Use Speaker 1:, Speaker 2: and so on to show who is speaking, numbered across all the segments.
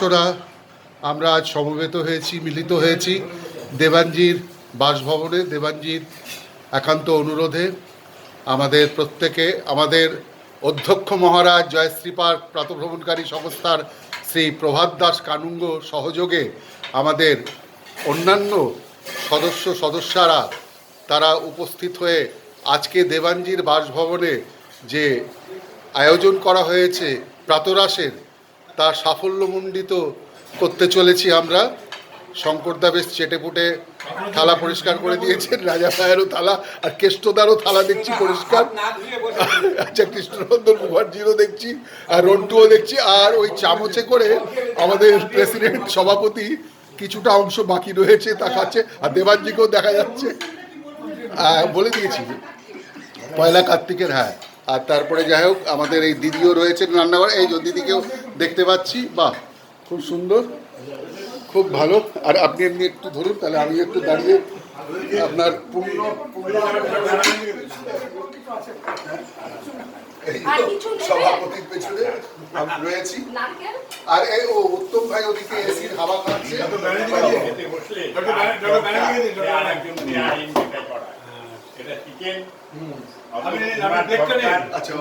Speaker 1: সদস্যরা, আমরা আজ সমবেত হয়েছি, মিলিত হয়েছি দেবাঞ্জির বাসভবনে, দেবাঞ্জির একান্ত অনুরোধে। আমাদের প্রত্যেকে, আমাদের অধ্যক্ষ মহারাজ জয়শ্রী পার্ক প্রাতভ্রমণকারী সংস্থার শ্রী প্রভাত দাস কানুঙ্গ সহযোগে আমাদের অন্যান্য সদস্য সদস্যরা, তারা উপস্থিত হয়ে আজকে দেবাঞ্জির বাসভবনে যে আয়োজন করা হয়েছে, প্রাতরাসের তার সাফল্যমণ্ডিত করতে চলেছি আমরা। শঙ্করদা বেশ চেটেপুটে থালা পরিষ্কার করে দিয়েছেন, রাজা ভাইয়েরও থালা আর কেষ্টদারও থালা দেখছি পরিষ্কার। আচ্ছা কৃষ্ণনন্দন মুখার্জিরও দেখছি আর রন্টুও দেখছি। আর ওই চামচে করে আমাদের প্রেসিডেন্ট সভাপতি কিছুটা অংশ বাকি রয়েছে, তা খাচ্ছে। আর দেবাঞ্জিকেও দেখা যাচ্ছে। বলে দিয়েছি পয়লা কার্তিকের হ্যাঁ। আর তারপরে যাই হোক, আমাদের এই দিদিও রয়েছেন রান্নাঘর। এই দিদিকেও দেখতে পাচ্ছি বাহ খুব সুন্দর খুব ভালো। আর আপনি এমনি একটু ধরুন তাহলে আমি একটু দাঁড়িয়ে আপনার পূর্ণ সভাপতির পেছনে আমি রয়েছি। আর এই ও উত্তম ভাই ওদিকে এসির হাওয়া খাচ্ছে। আচ্ছা।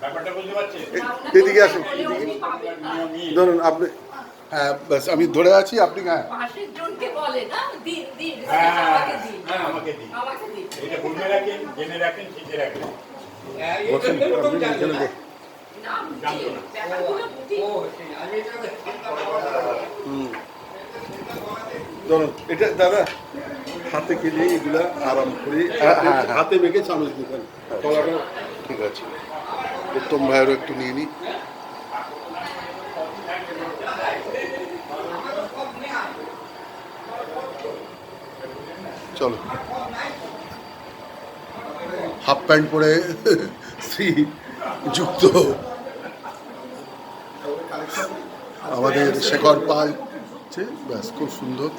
Speaker 2: ব্যাপারটা বুঝতে পারছি
Speaker 1: এদিকে আসুন। ধরুন আপনি হ্যাঁ ব্যাস আমি ধরে আছি আপনি হ্যাঁ
Speaker 3: পাশের জনকে বলে না? দিন দিন।
Speaker 2: হ্যাঁ,
Speaker 3: আমাকে দিন।
Speaker 2: হ্যাঁ, আমাকে।
Speaker 3: আমাকে
Speaker 2: এটা বুঝে রাখেন জেনে রাখেন শিখে রাখেন।
Speaker 1: বসুন আপনি
Speaker 3: ব্যাপারগুলো বুঝি
Speaker 4: ধরুন এটা দাদা হাতে গেলে এগুলা আরাম করে
Speaker 1: হ্যাঁ, হ্যাঁ, হ্যাঁ।
Speaker 4: হাতে মেখে চামচ দিতেন কলাটা
Speaker 1: ঠিক আছে। উত্তম ভাইয়েরও একটু নিয়ে নিই চলো। হাফ প্যান্ট পরে শ্রী যুক্ত। আমাদের শেখর পাল। ব্যাস খুব সুন্দর।